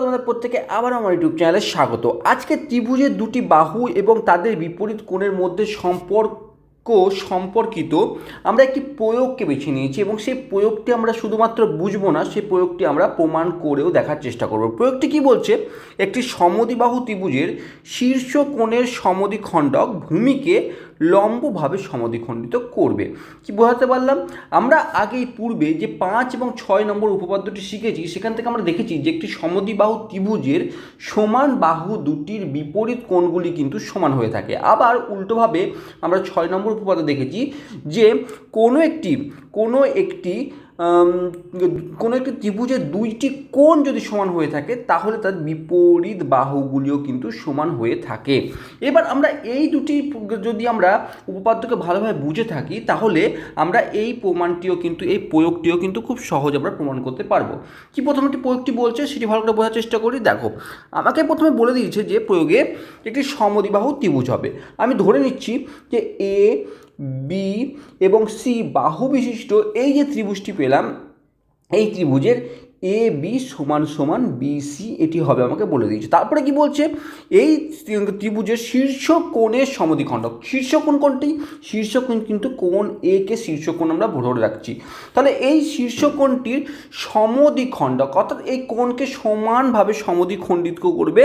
তোমাদের প্রত্যেকে আবার আমার ইউটিউব চ্যানেলে স্বাগত। আজকে ত্রিভুজের দুটি বাহু এবং তাদের বিপরীত কোণের মধ্যে সম্পর্ক সম্পর্কিত আমরা একটি প্রয়োগকে বেছে নিয়েছি এবং সেই প্রয়োগটি আমরা শুধুমাত্র বুঝব না, সেই প্রয়োগটি আমরা প্রমাণ করেও দেখার চেষ্টা করব। প্রয়োগটি কি বলছে? একটি সমদিবাহু ত্রিভুজের শীর্ষ কোণের সমদ্বিখণ্ডক ভূমিকে লম্বভাবে সমদ্বিখণ্ডিত করবে। কি বোঝাতে পারলাম? আমরা আগেই পূর্বে যে পাঁচ এবং ছয় নম্বর উপপাদ্যটি শিখেছি, সেখান থেকে আমরা দেখেছি যে একটি সমদ্বিবাহু ত্রিভুজের সমান বাহু দুটির বিপরীত কোণগুলি কিন্তু সমান হয়ে থাকে। আবার উল্টোভাবে আমরা ছয় নম্বর উপপাদ্য দেখেছি যে কোনো একটি কোনো একটি কোনো একটি ত্রিভুজের দুইটি কোণ যদি সমান হয়ে থাকে, তাহলে তার বিপরীত বাহুগুলিও কিন্তু সমান হয়ে থাকে। এবার আমরা এই দুটি যদি আমরা উপপাদ্যকে ভালোভাবে বুঝে থাকি, তাহলে আমরা এই প্রমাণটিও কিন্তু, এই প্রয়োগটিও কিন্তু খুব সহজ আমরা প্রমাণ করতে পারব। কি প্রথমে একটি প্রয়োগটি বলছে, সেটি ভালো করে বোঝার চেষ্টা করি। দেখো, আমাকে প্রথমে বলে দিয়েছে যে প্রয়োগে একটি সমদ্বিবাহু ত্রিভুজ হবে। আমি ধরে নিচ্ছি যে এ বি এবং সি বাহু বিশিষ্ট এই যে ত্রিভুজটি পেলাম, এই ত্রিভুজের এ বি সমান সমান বি সি এটি হবে আমাকে বলে দিয়েছে। তারপরে কি বলছে? এই ত্রিভুজের শীর্ষ কোণের সমদ্বিখণ্ডক। শীর্ষ কোণ কোনটি শীর্ষ কোণ কিন্তু কোণ এ কে শীর্ষ কোণ আমরা ধরে রাখছি। তাহলে এই শীর্ষ কোণটির সমদ্বিখণ্ডক, অর্থাৎ এই কোণকে সমানভাবে সমদ্বিখণ্ডিত করবে,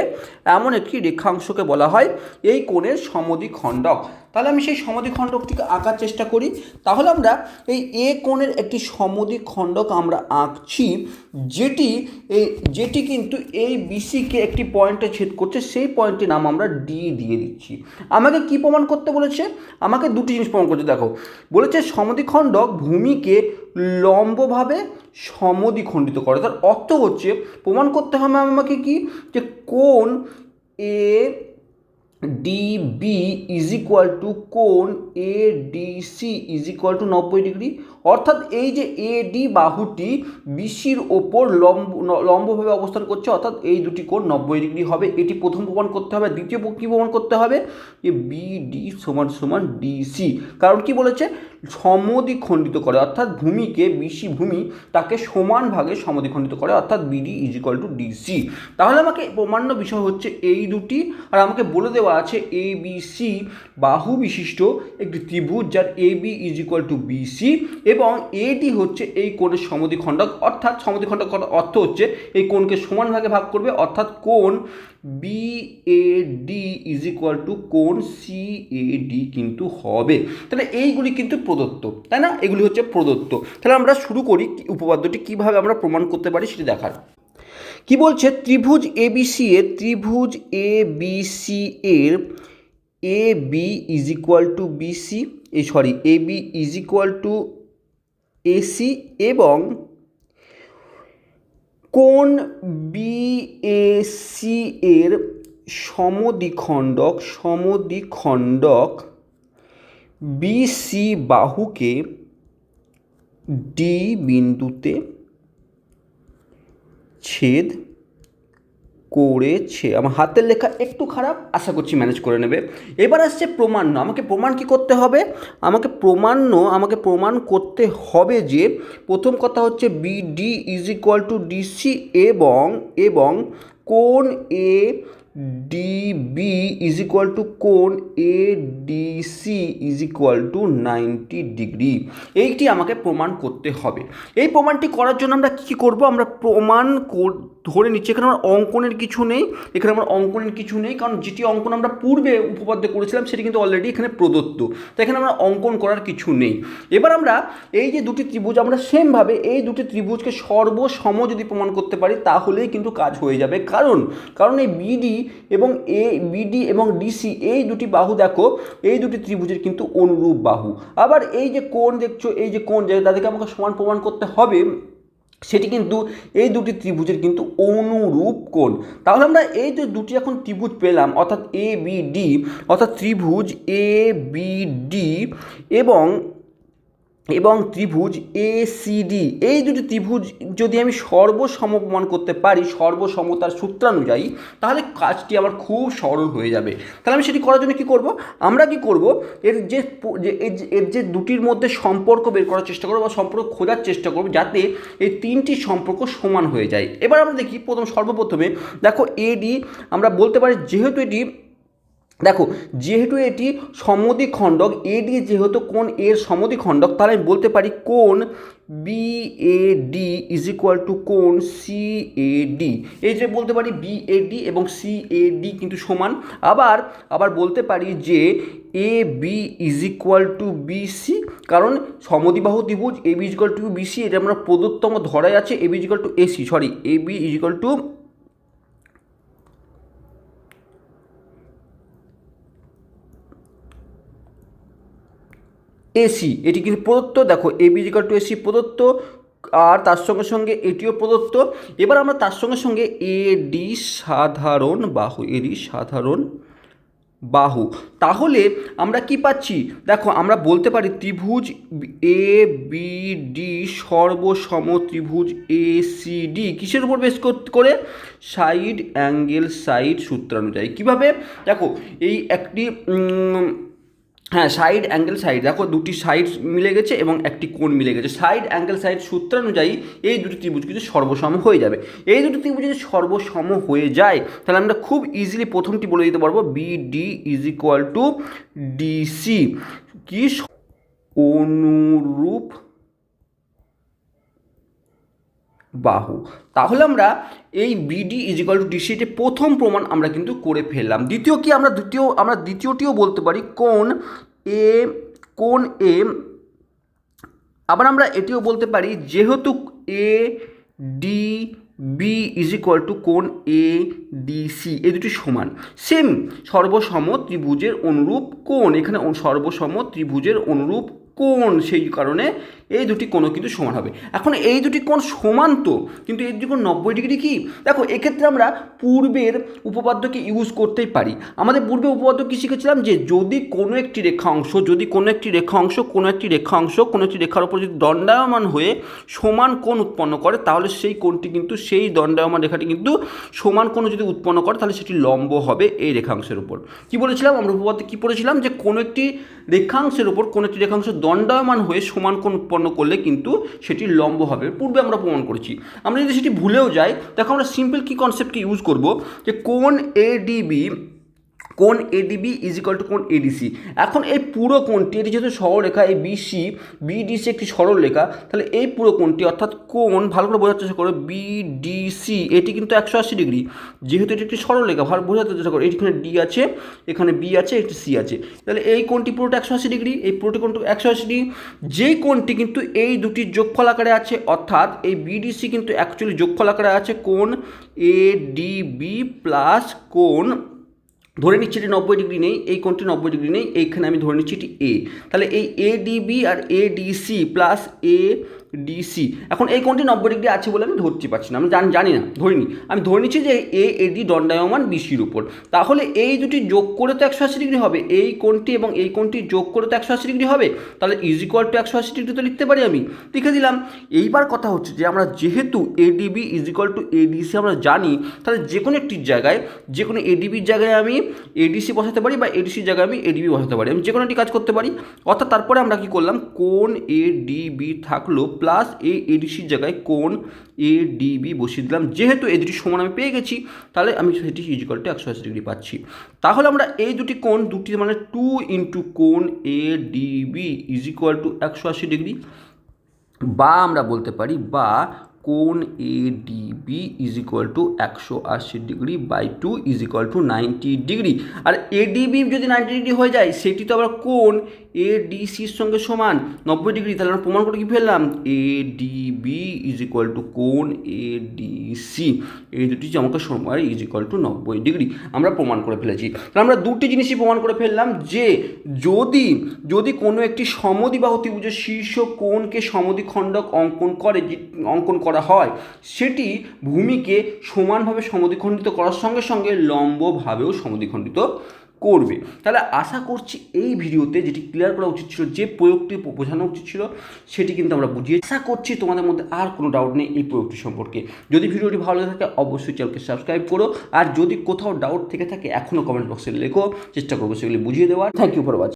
এমন একটি রেখাংশকে বলা হয়, এই কোণের সমদ্বিখণ্ডক। তাহলে আমি সেই সমদ্বিখণ্ডকটিকে আঁকার চেষ্টা করি। তাহলে আমরা এই এ কোণের একটি সমদ্বিখণ্ডক আমরা আঁকছি, যেটি এই, যেটি কিন্তু এই বিসিকে একটি পয়েন্টে ছেদ করছে, সেই পয়েন্টটির নাম আমরা ডি দিয়ে দিচ্ছি। আমাকে কি প্রমাণ করতে বলেছে? আমাকে দুটি জিনিস প্রমাণ করতে, দেখো। বলেছে সমদ্বিখণ্ডক ভূমিকে লম্বভাবে সমদ্বিখণ্ডিত করে। তার অর্থ হচ্ছে, প্রমাণ করতে হবে আমাকে কি? যে কোন A DB is equal to কোণ A DC is equal to নব্বই ডিগ্রি। অর্থাৎ এই যে এ ডি বাহুটি বিসির ওপর লম্ব, লম্বভাবে অবস্থান করছে, অর্থাৎ এই দুটি কোণ নব্বই ডিগ্রি হবে। এটি প্রথম প্রমাণ করতে হবে, দ্বিতীয় কী প্রমাণ করতে হবে যে বিডি সমান সমান ডিসি কারণ কি বলেছে? সমদ্বিখণ্ডিত করে, অর্থাৎ ভূমিকে বিসি ভূমি তাকে সমান ভাগে সমদ্বিখণ্ডিত করে, অর্থাৎ BD is equal to DC তাহলে আমাকে প্রমাণ্য বিষয় হচ্ছে এই দুটি, আর আমাকে বলে দেওয়া আছে এ বি সি বাহু বিশিষ্ট একটি ত্রিভুজ যার A B is equal to BC এবং এটি হচ্ছে এই কোণের সমদ্বিখণ্ডক অর্থাৎ সমদ্বিখণ্ডক অর্থ হচ্ছে এই কোণকে সমান ভাগে ভাগ করবে, অর্থাৎ কোণ B A D is equal to কোণ সি এ ডি কিন্তু হবে। তাহলে এইগুলি কিন্তু প্রদত্ত, তাই না? এগুলি হচ্ছে প্রদত্ত। তাহলে আমরা শুরু করি উপপাদ্যটি কীভাবে আমরা প্রমাণ করতে পারি সেটি দেখার। কি বলছে? ত্রিভুজ এবিসি এর, ত্রিভুজ এ বি সি এর A B is equal to BC A sorry, A B is equal to AC এবং কোণ বিএসি এর সমদ্বিখণ্ডক সমদ্বিখণ্ডক বিসি বাহুকে ডি বিন্দুতে ছেদ করেছে। আমার হাতের লেখা একটু খারাপ, আশা করছি ম্যানেজ করে নেবে। এবার আসছে প্রমাণ্য আমাকে প্রমাণ কি করতে হবে? আমাকে প্রমাণ্য আমাকে প্রমাণ করতে হবে যে প্রথম কথা হচ্ছে BD is equal to DC এবং এবং কোন A DB is equal to কোন A DC is equal to ninety degree এইটি আমাকে প্রমাণ করতে হবে। এই প্রমাণটি করার জন্য আমরা কী করব? আমরা প্রমাণ ধরে নিচ্ছি। এখানে আমার অঙ্কনের কিছু নেই। এখানে আমার অঙ্কনের কিছু নেই। কারণ যেটি অঙ্কন আমরা পূর্বে উপপাদ্য করেছিলাম, সেটি কিন্তু অলরেডি এখানে প্রদত্ত। তো এখানে আমরা অঙ্কন করার কিছু নেই। এবার আমরা এই যে দুটি ত্রিভুজ, আমরা সেমভাবে এই দুটি ত্রিভুজকে সর্বসম যদি প্রমাণ করতে পারি, তাহলেই কিন্তু কাজ হয়ে যাবে। কারণ কারণ এই বিডি এবং এ বিডি এবং ডিসি এই দুটি বাহু দেখো, এই দুটি ত্রিভুজের কিন্তু অনুরূপ বাহু। আবার এই যে কোণ দেখছ, এই যে কোণ যে তাদেরকে আমাকে সমান প্রমাণ করতে হবে, সেটি কিন্তু এই দুটি ত্রিভুজের কিন্তু অনুরূপ কোণ। তাহলে আমরা এই যে দুটি এখন ত্রিভুজ পেলাম, অর্থাৎ এ বি ডি অর্থাৎ ত্রিভুজ এ বি ডি এবং এবং ত্রিভুজ এ ডি এই দুটি ত্রিভুজ যদি আমি সর্বসম প্রমাণ করতে পারি, সর্বসমতার সূত্রানুযায়ী, তাহলে কাজটি আমার খুব সরল হয়ে যাবে। তাহলে আমি সেটি করার জন্য কী করব? আমরা কি করব? এর যে এর যে- এর যে দুটির মধ্যে সম্পর্ক বের করার চেষ্টা করব বা সম্পর্ক খোঁজার চেষ্টা করব যাতে এই তিনটি সম্পর্ক সমান হয়ে যায়। এবার আমরা দেখি প্রথম সর্বপ্রথমে, দেখো এডি আমরা বলতে পারি যেহেতু এটি দেখো, যেহেতু এটি সমদ্বিখণ্ডক এডি যেহেতু কোন এর সমদ্বিখণ্ডক তাহলে আমি বলতে পারি কোন B A D is equal to কোন সি এ ডি এই যে বলতে পারি বি এ ডি এবং সি এ ডি কিন্তু সমান। আবার আবার বলতে পারি যে A B is equal to B C কারণ সমদ্বিবাহু ত্রিভুজ A B is to B C এটা আমরা প্রদত্তম ধরাই আছে A B is to AC sorry A B is to AC, এটি কিন্তু প্রদত্ত, দেখো এ বি টু এসি প্রদত্ত, আর তার সঙ্গে সঙ্গে এটিও প্রদত্ত। এবার আমরা তার সঙ্গে সঙ্গে এ ডি সাধারণ বাহু এডি সাধারণ বাহু। তাহলে আমরা কি পাচ্ছি? দেখো, আমরা বলতে পারি ত্রিভুজ এ বি ডি সর্বসম ত্রিভুজ এ সি ডি কিসের উপর বেশ কর- সাইড অ্যাঙ্গেল সাইড সূত্রানুযায়ী। কীভাবে? দেখো, এই একটি হ্যাঁ সাইড অ্যাঙ্গেল সাইড দেখো, দুটি সাইড মিলে গেছে এবং একটি কোণ মিলে গেছে। সাইড অ্যাঙ্গেল সাইড সূত্রানুযায়ী এই দুটি ত্রিভুজ কিন্তু সর্বসম হয়ে যাবে। এই দুটি ত্রিভুজ যদি সর্বসম হয়ে যায়, তাহলে আমরা খুব ইজিলি প্রথমটি বলে দিতে পারব। B D is equal to DC কি অনুরূপ বাহু। তাহলে আমরা এই বিডি ইজিক্যাল টু ডিসিতে প্রথম প্রমাণ আমরা কিন্তু করে ফেললাম। দ্বিতীয় কি? আমরা দ্বিতীয়, আমরা দ্বিতীয়টিও বলতে পারি। কোন এ কোন এ আবার আমরা এটিও বলতে পারি, যেহেতু A D B is equal to কোন এ ডি সি এই দুটি সমান। সেম সর্বসম ত্রিভুজের অনুরূপ কোণ। এখানে সর্বসম ত্রিভুজের অনুরূপ কোণ, সেই কারণে এই দুটি কোণও কিন্তু সমান হবে। এখন এই দুটি কোণ সমান তো, কিন্তু এই দুটি কোণ নব্বই ডিগ্রি কি? দেখো, এক্ষেত্রে আমরা পূর্বের উপপাদ্যকে ইউজ করতেই পারি। আমাদের পূর্বে উপপাদ্য কী শিখেছিলাম? যে যদি কোনো একটি রেখা অংশ যদি কোনো একটি রেখা অংশ কোনো একটি রেখা অংশ কোনো একটি রেখার উপর যদি দণ্ডায়মান হয়ে সমান কোণ উৎপন্ন করে, তাহলে সেই কোণটি কিন্তু, সেই দণ্ডায়মান রেখাটি কিন্তু সমান কোণ যদি উৎপন্ন করে, তাহলে সেটি লম্ব হবে এই রেখাংশের উপর। কি বলেছিলাম? আমরা উপপাদ্যে কী পড়েছিলাম? যে কোনো একটি রেখাংশের উপর কোনো একটি রেখাংশ দণ্ডায়মান হয়ে সমান কোণ উৎপন্ন করলে কিন্তু সেটি লম্ব হবে। পূর্বে আমরা প্রমাণ করেছি। আমরা যদি সেটি ভুলেও যাই, দেখো আমরা সিম্পল কি কনসেপ্টটি ইউজ করব? যে কোন এডিবি কোন A D B is equal to কোন এডিসি এখন এই পুরো কোণটি, এটি যেহেতু সরলরেখা, এই বিসি বিডিসি একটি সরলরেখা, তাহলে এই পুরো কোণটি অর্থাৎ কোণ, ভালো করে বোঝার চেষ্টা করো বিডিসি এটি কিন্তু একশো আশি ডিগ্রি। যেহেতু এটি একটি সরলরেখা, ভালো বোঝাতে চেষ্টা করো এখানে ডি আছে, এখানে বি আছে একটি সি আছে। তাহলে এই কোণটি পুরোটা একশো আশি ডিগ্রি, এই পুরোটি কোণটি একশো আশি ডিগ্রি। যেই কোণটি কিন্তু এই দুটি যোগফল আকারে আছে, অর্থাৎ এই বিডিসি কিন্তু অ্যাকচুয়ালি যোগফল আকারে আছে কোণ এডিবি প্লাস কোণ ধরে নিচ্ছি এটি নব্বই ডিগ্রি নেই, এই কোনটি নব্বই ডিগ্রি নেই, এইখানে আমি ধরে নিচ্ছি এটি এ তাহলে এই ADB DB R ADC DC plus A DC এখন এই কোণটি নব্বই ডিগ্রি আছে বলে আমি ধরতে পারছি না, আমি জানি জানি না, ধরিনি। আমি ধরে নিচ্ছি যে এ এডি দণ্ডায়মান বিসির উপর। তাহলে এই দুটি যোগ করে তো একশো আশি ডিগ্রি হবে। এই কোণটি এবং এই কোণটি যোগ করে তো একশো আশি ডিগ্রি হবে। তাহলে ইজ টু একশো আশি ডিগ্রি তো লিখতে পারি আমি। লিখে দিলাম, এইবার কথা হচ্ছে যে আমরা যেহেতু এডিবি ইজ টু এডিসি আমরা জানি, তাহলে যে কোনো একটির জায়গায়, যে কোনো এডিবির জায়গায় আমি এডিসি বসাতে পারি বা এডিসির জায়গায় আমি এডিবি বসাতে পারি। আমি যে কোনো একটি কাজ করতে পারি। অর্থাৎ তারপরে আমরা কি করলাম? কোন এডিবি থাকল প্লাস এ এডিসির জায়গায় কোন এডিবি বসিয়ে দিলাম। যেহেতু এই দুটি সমান আমি পেয়ে গেছি, তাহলে আমি সেটি ইজিকাল টু একশো আশি ডিগ্রি পাচ্ছি। তাহলে আমরা এই দুটি কোণ, দুটি মানে টু ইন্টু কোন A DB is equal to একশো আশি ডিগ্রি বা আমরা বলতে পারি, বা কোন A DB is equal to একশো আশি degree by two is equal to ninety degree R ADB যদি নাইনটি ডিগ্রি হয়ে যায়, সেটি তো আবার কোন এ ডিসির সঙ্গে সমান নব্বই ডিগ্রি, তাহলে আমরা প্রমাণ করে কি ফেললাম? A DB is equal to কোন এ ডিসি এই দুটি আমাকে সময় ইজ ইকুয়াল টু নব্বই ডিগ্রি। আমরা প্রমাণ করে ফেলেছি। তাহলে আমরা দুটি জিনিসই প্রমাণ করে ফেললাম যে যদি যদি কোনো একটি সমদ্বিবাহু ত্রিভুজের শীর্ষ কোণকে সমদ্বিখণ্ডক অঙ্কন করে অঙ্কন করা হয়, সেটি ভূমিকে সমানভাবে সমদ্বিখণ্ডিত করার সঙ্গে সঙ্গে লম্বভাবেও সমদ্বিখণ্ডিত করবে। তাহলে আশা করছি এই ভিডিওতে যেটি ক্লিয়ার করা উচিত ছিল, যে প্রয়োগটি বোঝানো উচিত ছিল, সেটি কিন্তু আমরা বুঝিয়ে আশা করছি তোমাদের মধ্যে আর কোনো ডাউট নেই এই প্রয়োগটি সম্পর্কে। যদি ভিডিওটি ভালো লাগে থাকে, অবশ্যই চ্যানেলকে সাবস্ক্রাইব করো। আর যদি কোথাও ডাউট থেকে থাকে এখনও কমেন্ট বক্সে লেখো। চেষ্টা করব সেগুলি বুঝিয়ে দেওয়ার। Thank you for watching